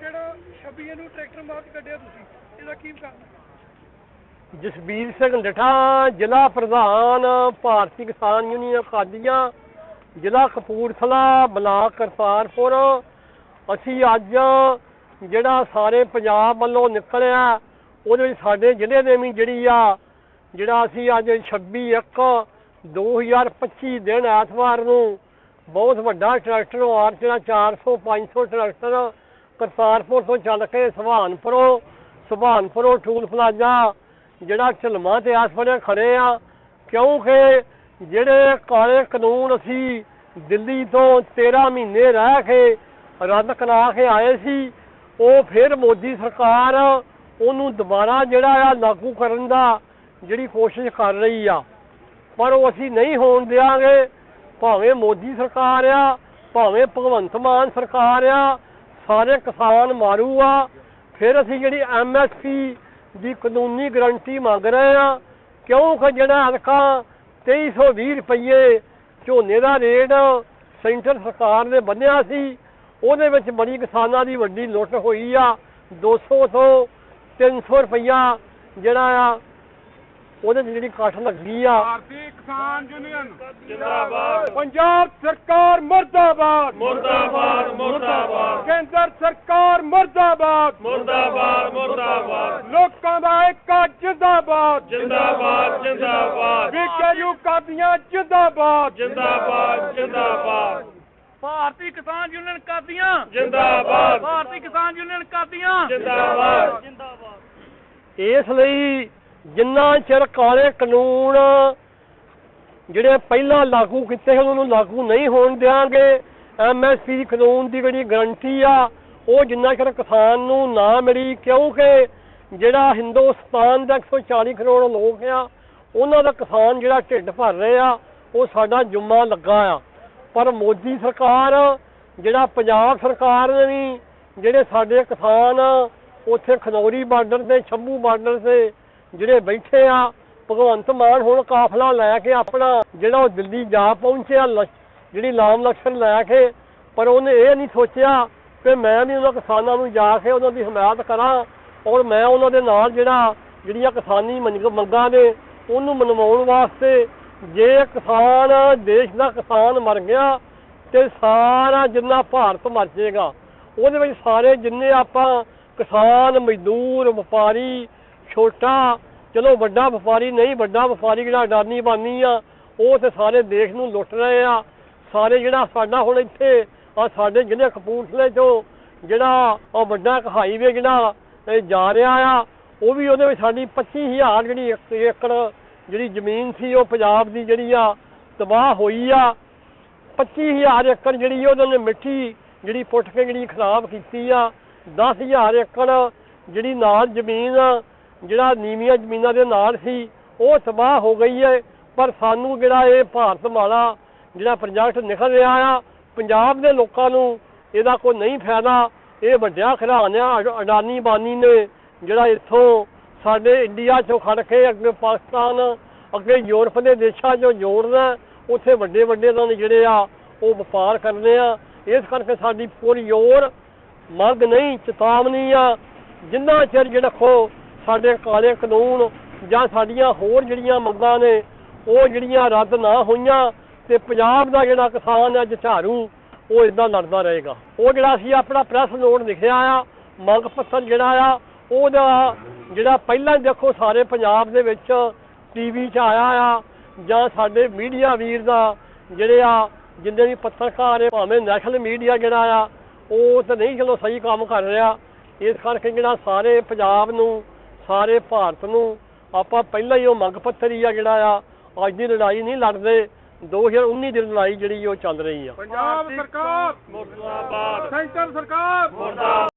ਜਿਹੜਾ 26 ਨੂੰ tractor March ਕੱਢਿਆ ਤੁਸੀਂ, ਇਹਦਾ ਕੀ ਕਾਰਨ ਜਸਬੀਰ ਸਿੰਘ ਡਠਾ, ਜ਼ਿਲ੍ਹਾ ਪ੍ਰਧਾਨ, ਭਾਰਤੀ ਕਿਸਾਨ ਯੂਨੀਅਨ ਕਾਦੀਆਂ ਜ਼ਿਲ੍ਹਾ ਕਪੂਰਥਲਾ, ਬਲਾਕ ਕਰਤਾਰਪੁਰ। ਅਸੀਂ ਅੱਜ ਜਿਹੜਾ ਸਾਰੇ ਪੰਜਾਬ ਵੱਲੋਂ ਨਿਕਲਿਆ, ਉਹਦੇ ਵਿੱਚ ਸਾਡੇ ਜ਼ਿਲ੍ਹੇ ਦੇ ਵੀ ਜਿਹੜੀ ਆ, ਜਿਹੜਾ ਅਸੀਂ ਅੱਜ 26 ਇੱਕ 2025 ਦਿਨ ਐਤਵਾਰ ਨੂੰ ਬਹੁਤ ਵੱਡਾ ਟਰੈਕਟਰ ਆਰ ਜਿਹੜਾ 400 500 ਟਰੈਕਟਰ ਕਰਤਾਰਪੁਰ ਤੋਂ ਚੱਲ ਕੇ ਸੁਭਾਨਪੁਰੋਂ ਸੁਭਾਨਪੁਰੋਂ ਟੂਲ ਪਲਾਜ਼ਾ ਜਿਹੜਾ ਝਲਮਾ ਤੇ ਆਸ ਵੇਲੇ ਖੜੇ ਆ। ਕਿਉਂਕਿ ਜਿਹੜੇ ਕਾਲੇ ਕਾਨੂੰਨ ਅਸੀਂ ਦਿੱਲੀ ਤੋਂ 13 ਮਹੀਨੇ ਰਹਿ ਕੇ ਰੱਦ ਕਰਾ ਕੇ ਆਏ ਸੀ, ਉਹ ਫਿਰ ਮੋਦੀ ਸਰਕਾਰ ਉਹਨੂੰ ਦੁਬਾਰਾ ਜਿਹੜਾ ਆ ਲਾਗੂ ਕਰਨ ਦਾ ਜਿਹੜੀ ਕੋਸ਼ਿਸ਼ ਕਰ ਰਹੀ ਆ। ਪਰ ਉਹ ਅਸੀਂ ਨਹੀਂ ਹੋਣ ਦਿਆਂਗੇ। ਭਾਵੇਂ ਮੋਦੀ ਸਰਕਾਰ ਆ, ਭਾਵੇਂ ਭਗਵੰਤ ਮਾਨ ਸਰਕਾਰ ਆ ਸਾਰੇ ਕਿਸਾਨ ਮਾਰੂ ਆ। ਫਿਰ ਅਸੀਂ ਜਿਹੜੀ ਐਮਐਸਪੀ ਦੀ ਕਾਨੂੰਨੀ ਗਰੰਟੀ ਮੰਗ ਰਹੇ ਆ। ਕਿਉਂਕਿ ਜਿਹੜਾ ਅਲਕਾ 2320 ਰੁਪਏ ਝੋਨੇ ਦਾ ਰੇਟ ਸੈਂਟਰ ਸਰਕਾਰ ਨੇ ਬੰਨਿਆ ਸੀ, ਉਹਦੇ ਵਿੱਚ ਬੜੀ ਕਿਸਾਨਾਂ ਦੀ ਵੱਡੀ ਲੁੱਟ ਹੋਈ ਆ। 200 ਤੋਂ 300 ਰੁਪਈਆ ਜਿਹੜਾ ਆ ਉਹਦੇ 'ਚ ਜਿਹੜੀ ਕੱਟ ਲੱਗੀ ਆ। ਭਾਰਤੀ ਕਿਸਾਨ ਯੂਨੀਅਨ। ਜਿੰਦਾਬਾਦ। ਪੰਜਾਬ ਸਰਕਾਰ ਮਰਦਾਬਾਦ। ਮੁਰਦਾਬਾਦ ਮੁਰਦਾਬਾਦ। ਕੇਂਦਰ ਸਰਕਾਰ ਮਰਦਾਬਾਦ। ਮੁਰਦਾਬਾਦ ਮੁਰਦਾਬਾਦ। ਲੋਕਾਂ ਦਾ ਏਕਾ ਜਿੰਦਾਬਾਦ। ਜਿੰਦਾਬਾਦ ਜਿੰਦਾਬਾਦ। ਵਿਕੇਯੂ ਕਾਦੀਆਂ ਜਿੰਦਾਬਾਦ। ਜਿੰਦਾਬਾਦ ਜਿੰਦਾਬਾਦ। ਭਾਰਤੀ ਕਿਸਾਨ ਯੂਨੀਅਨ ਕਾਦੀਆਂ। ਜਿੰਦਾਬਾਦ। ਭਾਰਤੀ ਕਿਸਾਨ ਯੂਨੀਅਨ ਕਾਦੀਆਂ। ਜਿੰਦਾਬਾਦ। ਇਸ ਲਈ ਜਿੰਨਾ ਚਿਰ ਕਾਲੇ ਕਾਨੂੰਨ ਜਿਹੜੇ ਪਹਿਲਾਂ ਲਾਗੂ ਕੀਤੇ ਹਨ ਉਹਨੂੰ ਲਾਗੂ ਨਹੀਂ ਹੋਣ ਦਿਆਂਗੇ। ਐਮਐਸਪੀ ਕਾਨੂੰਨ ਦੀ ਜਿਹੜੀ ਗਰੰਟੀ ਆ, ਉਹ ਜਿੰਨਾ ਚਿਰ ਕਿਸਾਨ ਨੂੰ ਨਾ ਮਿਲੀ, ਕਿਉਂਕਿ ਜਿਹੜਾ ਹਿੰਦੁਸਤਾਨ ਦਾ 140 ਕਰੋੜ ਲੋਕ ਆ, ਉਹਨਾਂ ਦਾ ਕਿਸਾਨ ਜਿਹੜਾ ਢਿੱਡ ਭਰ ਰਹੇ ਆ, ਉਹ ਸਾਡਾ ਜੁਮਾ ਲੱਗਾ ਆ। ਪਰ ਮੋਦੀ ਸਰਕਾਰ, ਜਿਹੜਾ ਪੰਜਾਬ ਸਰਕਾਰ ਨੇ ਵੀ, ਜਿਹੜੇ ਸਾਡੇ ਕਿਸਾਨ ਉੱਥੇ ਖਨੌਰੀ ਬਾਰਡਰ ਤੇ ਛੰਭੂ ਬਾਰਡਰ ਤੇ ਜਿਹੜੇ ਬੈਠੇ ਆ, ਭਗਵੰਤ ਮਾਨ ਹੁਣ ਕਾਫਲਾ ਲੈ ਕੇ ਆਪਣਾ ਜਿਹੜਾ ਉਹ ਦਿੱਲੀ ਜਾ ਪਹੁੰਚਿਆ ਲ- ਜਿਹੜੀ ਲਾਮ ਲਕਸ਼ਣ ਲੈ ਕੇ, ਪਰ ਉਹਨੇ ਇਹ ਨਹੀਂ ਸੋਚਿਆ ਕਿ ਮੈਂ ਵੀ ਉਹਨਾਂ ਕਿਸਾਨਾਂ ਨੂੰ ਜਾ ਕੇ ਉਹਨਾਂ ਦੀ ਹਮਾਇਤ ਕਰਾਂ ਔਰ ਮੈਂ ਉਹਨਾਂ ਦੇ ਨਾਲ ਜਿਹੜਾ ਜਿਹੜੀਆਂ ਕਿਸਾਨੀ ਮੰਗਾਂ ਨੇ ਉਹਨੂੰ ਮਨਵਾਉਣ ਵਾਸਤੇ ਜੇ ਕਿਸਾਨ, ਦੇਸ਼ ਦਾ ਕਿਸਾਨ ਮਰ ਗਿਆ ਤੇ ਸਾਰਾ ਜਿੰਨਾ ਭਾਰਤ ਮਰ ਜਾਏਗਾ। ਉਹਦੇ ਵਿੱਚ ਸਾਰੇ ਜਿੰਨੇ ਆਪਾਂ ਕਿਸਾਨ, ਮਜ਼ਦੂਰ, ਵਪਾਰੀ ਛੋਟਾ, ਚਲੋ ਵੱਡਾ ਵਪਾਰੀ ਨਹੀਂ, ਵੱਡਾ ਵਪਾਰੀ ਜਿਹੜਾ ਅਡਾਨੀ ਬਾਨੀ ਆ, ਉਹ ਤੇ ਸਾਰੇ ਦੇਸ਼ ਨੂੰ ਲੁੱਟ ਰਹੇ ਆ। ਸਾਰੇ ਜਿਹੜਾ ਸਾਡਾ ਹੁਣ ਇੱਥੇ, ਆ ਸਾਡੇ ਜ਼ਿਲ੍ਹੇ ਕਪੂਰਥਲੇ ਚੋਂ ਜਿਹੜਾ ਉਹ ਵੱਡਾ ਹਾਈਵੇ ਜਿਹੜਾ ਜਾ ਰਿਹਾ ਆ, ਉਹ ਵੀ ਉਹਦੇ ਵਿੱਚ ਸਾਡੀ 25000 ਜਿਹੜੀ ਏਕੜ ਜਿਹੜੀ ਜ਼ਮੀਨ ਸੀ, ਉਹ ਪੰਜਾਬ ਦੀ ਜਿਹੜੀ ਆ ਤਬਾਹ ਹੋਈ ਆ। 25000 ਏਕੜ ਜਿਹੜੀ ਉਹਨਾਂ ਨੇ ਮਿੱਟੀ ਜਿਹੜੀ ਪੁੱਟ ਕੇ ਜਿਹੜੀ ਖਰਾਬ ਕੀਤੀ ਆ। 10000 ਏਕੜ ਜਿਹੜੀ ਨਾਲ ਜ਼ਮੀਨ ਜਿਹੜਾ ਨੀਵੀਆਂ ਜ਼ਮੀਨਾਂ ਦੇ ਨਾਲ ਸੀ, ਉਹ ਤਬਾਹ ਹੋ ਗਈ ਹੈ। ਪਰ ਸਾਨੂੰ ਜਿਹੜਾ ਇਹ ਭਾਰਤ ਮਾਲਾ, ਜਿਹੜਾ ਪ੍ਰੋਜੈਕਟ ਨਿਕਲ ਰਿਹਾ ਆ, ਪੰਜਾਬ ਦੇ ਲੋਕਾਂ ਨੂੰ ਇਹਦਾ ਕੋਈ ਨਹੀਂ ਫਾਇਦਾ। ਇਹ ਵੱਡਿਆ ਖਿਡਾਰਨ ਆ ਅਡਾਨੀ ਬਾਨੀ ਨੇ ਜਿਹੜਾ ਇੱਥੋਂ ਸਾਡੇ ਇੰਡੀਆ ਚੋਂ ਖੜ ਕੇ ਅੱਗੇ ਪਾਕਿਸਤਾਨ, ਅੱਗੇ ਯੂਰਪ ਦੇ ਦੇਸ਼ਾਂ 'ਚੋਂ ਜੋੜਨਾ, ਉੱਥੇ ਵੱਡੇ ਵੱਡੇ ਇਹਨਾਂ ਨੇ ਜਿਹੜੇ ਆ, ਉਹ ਵਪਾਰ ਕਰਨੇ ਆ। ਇਸ ਕਰਕੇ ਸਾਡੀ ਪੂਰੀ ਹੋਰ ਮੰਗ ਨਹੀਂ, ਚੇਤਾਵਨੀ ਆ। ਜਿੰਨਾ ਚਿਰ ਜਿਹੜਾ ਖੋ ਸਾਡੇ ਕਾਲੇ ਕਾਨੂੰਨ ਜਾਂ ਸਾਡੀਆਂ ਹੋਰ ਜਿਹੜੀਆਂ ਮੰਗਾਂ ਨੇ, ਉਹ ਜਿਹੜੀਆਂ ਰੱਦ ਨਾ ਹੋਈਆਂ ਤੇ ਪੰਜਾਬ ਦਾ ਜਿਹੜਾ ਕਿਸਾਨ ਹੈ, ਜਝਾਰੂ, ਉਹ ਇਦਾਂ ਲੜਦਾ ਰਹੇਗਾ। ਉਹ ਜਿਹੜਾ ਅਸੀਂ ਆਪਣਾ ਪ੍ਰੈਸ ਨੋਟ ਲਿਖਿਆ ਆ, ਮੰਗ ਪੱਤਰ ਜਿਹੜਾ ਆ, ਉਹਦਾ ਜਿਹੜਾ ਪਹਿਲਾਂ ਦੇਖੋ ਸਾਰੇ ਪੰਜਾਬ ਦੇ ਵਿੱਚ ਟੀਵੀ 'ਚ ਆਇਆ ਆ, ਜਾਂ ਸਾਡੇ ਮੀਡੀਆ ਵੀਰ ਦਾ ਜਿਹੜੇ ਆ, ਜਿੰਨੇ ਵੀ ਪੱਤਰਕਾਰ ਹੈ ਭਾਵੇਂ ਨੈਸ਼ਨਲ ਮੀਡੀਆ ਜਿਹੜਾ ਆ, ਉਹ ਤਾਂ ਨਹੀਂ ਚਲੋ ਸਹੀ ਕੰਮ ਕਰ ਰਿਹਾ, ਇਸ ਕਰਕੇ ਜਿਹੜਾ ਸਾਰੇ ਪੰਜਾਬ ਨੂੰ ਸਾਰੇ ਭਾਰਤ ਨੂੰ ਆਪਾਂ ਪਹਿਲਾਂ ਹੀ ਉਹ ਮੰਗ ਪੱਤਰ ਹੀ ਆ ਜਿਹੜਾ ਆ ਅੱਜ ਦੀ ਲੜਾਈ ਨਹੀਂ ਲੜਦੇ 2019 ਦੀ ਲੜਾਈ ਜਿਹੜੀ ਉਹ ਚੱਲ ਰਹੀ ਆ। ਪੰਜਾਬ ਸਰਕਾਰ। ਮੁਰਦਾਬਾਦ। ਸੈਂਟਰ ਸਰਕਾਰ। ਮੁਰਦਾਬਾਦ